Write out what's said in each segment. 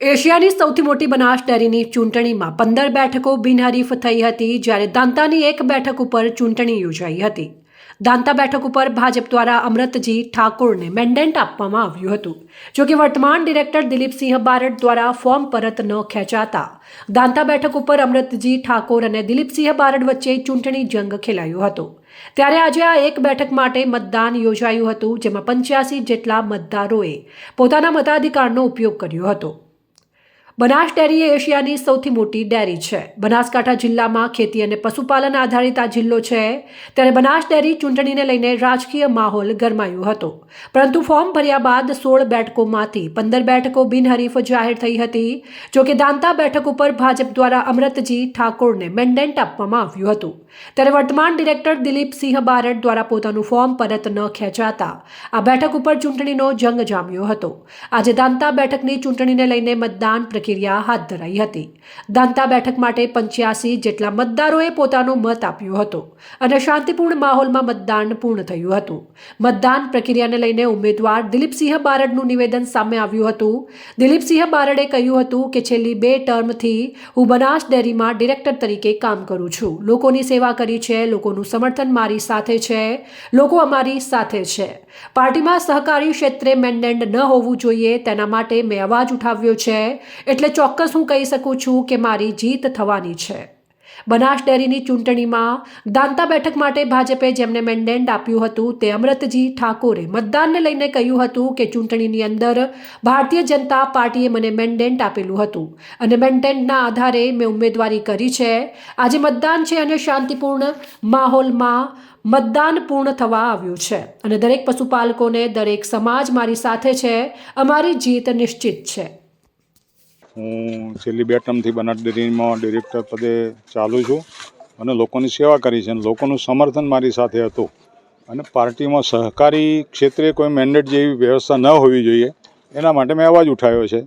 એશિયાની સૌથી મોટી બનાસ ડેરીની ચૂંટણીમાં પંદર બેઠકો બિનહરીફ થઈ હતી, જ્યારે દાંતાની એક બેઠક ઉપર ચૂંટણી યોજાઈ હતી. દાંતા બેઠક ઉપર ભાજપ દ્વારા અમૃતજી ઠાકોરને મેન્ડેન્ટ આપવામાં આવ્યું હતું. જોકે વર્તમાન ડિરેક્ટર દિલીપસિંહ બારડ દ્વારા ફોર્મ પરત ન ખેંચાતા દાંતા બેઠક ઉપર અમૃતજી ઠાકોર અને દિલીપસિંહ બારડ વચ્ચે ચૂંટણી જંગ ખેલાયો હતો. ત્યારે આજે આ એક બેઠક માટે મતદાન યોજાયું હતું, જેમાં પંચ્યાસી જેટલા મતદારોએ પોતાના મતાધિકારનો ઉપયોગ કર્યો હતો. બનાસ ડેરી એ એશિયાની સૌથી મોટી ડેરી છે. બનાસકાંઠા જિલ્લામાં ખેતી અને પશુપાલન આધારિત આ જિલ્લો છે. ત્યારે બનાસ ડેરી ચૂંટણીને લઈને રાજકીય માહોલ ગરમાયો હતો. પરંતુ ફોર્મ ભર્યા બાદ સોળ બેઠકોમાંથી પંદર બેઠકો બિનહરીફ જાહેર થઈ હતી. જોકે દાંતા બેઠક ઉપર ભાજપ દ્વારા અમૃતજી ઠાકોરને મેન્ડેન્ટ આપવામાં આવ્યું હતું. ત્યારે વર્તમાન ડિરેક્ટર દિલીપસિંહ બારડ દ્વારા પોતાનું ફોર્મ પરત ન ખેંચાતા આ બેઠક ઉપર ચૂંટણીનો જંગ જામ્યો હતો. આજે દાંતા બેઠકની ચૂંટણીને લઈને મતદાન પ્રક્રિયા હાથ ધરાઈ હતી. દાંતા બેઠક માટે પંચ્યાસી જેટલા મતદારોએ પોતાનો મત આપ્યો હતો અને શાંતિપૂર્ણ માહોલમાં મતદાન પૂર્ણ થયું હતું. મતદાન પ્રક્રિયાને લઈને ઉમેદવાર દિલીપસિંહ બારડનું નિવેદન સામે આવ્યું હતું. દિલીપસિંહ બારડે કહ્યું હતું કે છેલ્લી બે ટર્મથી હું બનાસ ડેરીમાં ડિરેક્ટર તરીકે કામ કરું છું. લોકોની સેવા કરી છે, લોકોનું સમર્થન મારી સાથે છે, લોકો અમારી સાથે છે. પાર્ટીમાં સહકારી ક્ષેત્રે મેન્ડેન્ડ ન હોવું જોઈએ, તેના માટે મેં અવાજ ઉઠાવ્યો છે એટલે ચોક્કસ હું કહી શકું છું કે મારી જીત થવાની છે. બનાસ ડેરીની ચૂંટણીમાં દાંતા બેઠક માટે ભાજપે જેમને મેન્ડેન્ટ આપ્યું હતું તે અમૃતજી ઠાકોરે મતદાનને લઈને કહ્યું હતું કે ચૂંટણીની અંદર ભારતીય જનતા પાર્ટીએ મને મેન્ડેન્ટ આપેલું હતું અને મેન્ડેન્ટના આધારે મેં ઉમેદવારી કરી છે. આજે મતદાન છે અને શાંતિપૂર્ણ માહોલમાં મતદાન પૂર્ણ થવા આવ્યું છે અને દરેક પશુપાલકોને દરેક સમાજ મારી સાથે છે. અમારી જીત નિશ્ચિત છે. હું છેલ્લી બે ટર્મથી બનાસ ડેરીમાં ડિરેક્ટર પદે ચાલુ છું અને લોકોની સેવા કરી છે અને લોકોનું સમર્થન મારી સાથે હતું. અને પાર્ટીમાં સહકારી ક્ષેત્રે કોઈ મેન્ડેટ જેવી વ્યવસ્થા ન હોવી જોઈએ, એના માટે મેં અવાજ ઉઠાવ્યો છે.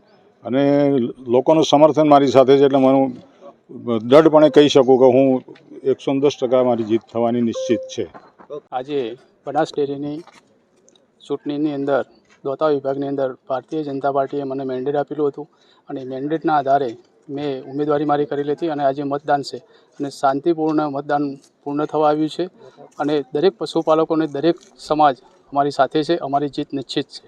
અને લોકોનું સમર્થન મારી સાથે છે એટલે હું દૃઢપણે કહી શકું કે હું એકસો દસ ટકા મારી જીત થવાની નિશ્ચિત છે. આજે બનાસ ડેરીની ચૂંટણીની અંદર દોતા વિભાગની અંદર ભારતીય જનતા પાર્ટીએ મને મેન્ડેટ આપેલું હતું અને મેન્ડેટના આધારે મેં ઉમેદવારી મારી કરેલી હતી અને આજે મતદાન છે. અને શાંતિપૂર્ણ મતદાન પૂર્ણ થવા આવ્યું છે અને દરેક પશુપાલકોને દરેક સમાજ અમારી સાથે છે, અમારી જીત નિશ્ચિત છે.